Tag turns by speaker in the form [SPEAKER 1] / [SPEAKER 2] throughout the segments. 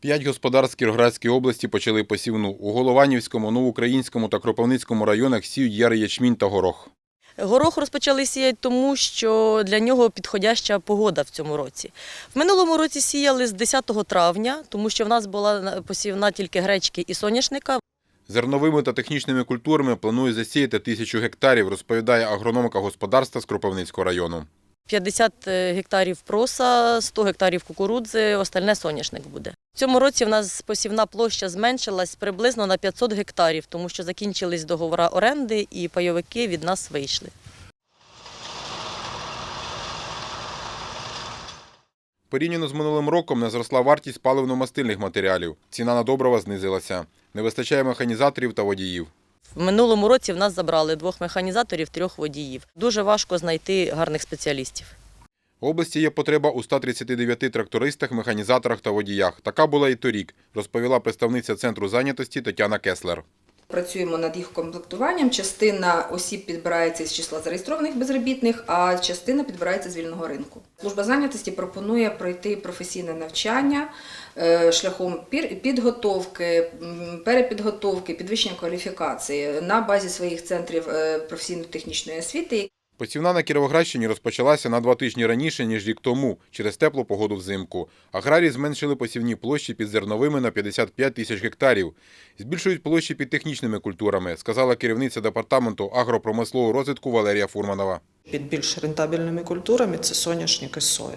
[SPEAKER 1] П'ять господарств Кіровоградської області почали посівну. У Голованівському, Новоукраїнському та Кропивницькому районах сіють ярий ячмінь та горох.
[SPEAKER 2] Горох розпочали сіяти тому, що для нього підходяща погода в цьому році. В минулому році сіяли з 10 травня, тому що в нас була посівна тільки гречки і соняшника.
[SPEAKER 1] Зерновими та технічними культурами планує засіяти тисячу гектарів, розповідає агрономика господарства з Кропивницького району.
[SPEAKER 2] 50 гектарів проса, 100 гектарів кукурудзи, остальне соняшник буде. В цьому році в нас посівна площа зменшилась приблизно на 500 гектарів, тому що закінчились договори оренди і пайовики від нас вийшли.
[SPEAKER 1] Порівняно з минулим роком не зросла вартість паливно-мастильних матеріалів. Ціна на добрива знизилася. Не вистачає механізаторів та водіїв.
[SPEAKER 2] В минулому році в нас забрали двох механізаторів, трьох водіїв. Дуже важко знайти гарних спеціалістів.
[SPEAKER 1] В області є потреба у 139 трактористах, механізаторах та водіях. Така була і торік, розповіла представниця центру зайнятості Тетяна Кеслер.
[SPEAKER 3] Працюємо над їх комплектуванням. Частина осіб підбирається з числа зареєстрованих безробітних, а частина підбирається з вільного ринку. Служба зайнятості пропонує пройти професійне навчання е, шляхом підготовки, перепідготовки, підвищення кваліфікації на базі своїх центрів е, професійно-технічної освіти.
[SPEAKER 1] Посівна на Кіровоградщині розпочалася на два тижні раніше, ніж рік тому, через теплу погоду взимку. Аграрії зменшили посівні площі під зерновими на 55 тисяч гектарів. Збільшують площі під технічними культурами, сказала керівниця департаменту агропромислового розвитку Валерія Фурманова.
[SPEAKER 4] Під більш рентабельними культурами це соняшник і соя.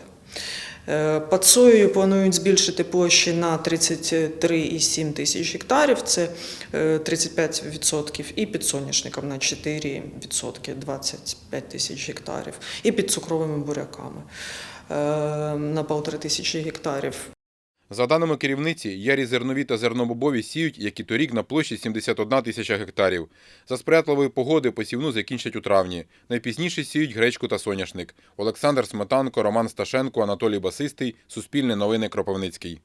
[SPEAKER 4] Е, Під соєю планують збільшити площі на 33,7 тисяч гектарів, це е, 35%, і під соняшником на 4%, 25 тисяч гектарів, і під цукровими буряками е, на 1,5 тисячі гектарів.
[SPEAKER 1] За даними керівниці, ярі зернові та зернобобові сіють, як і торік, на площі 71 тисяча гектарів. За сприятливої погоди посівну закінчать у травні. Найпізніше сіють гречку та соняшник. Олександр Сметанко, Роман Сташенко, Анатолій Басистий. Суспільне новини Кропивницький.